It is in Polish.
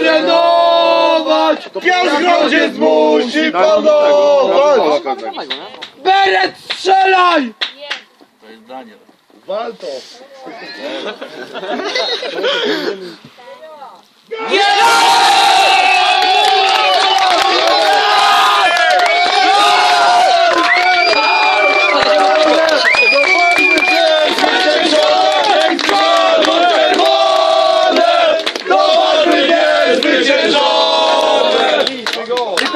Trenować! Piązgrodzie zmusi panować! Beret strzelaj! Wal to!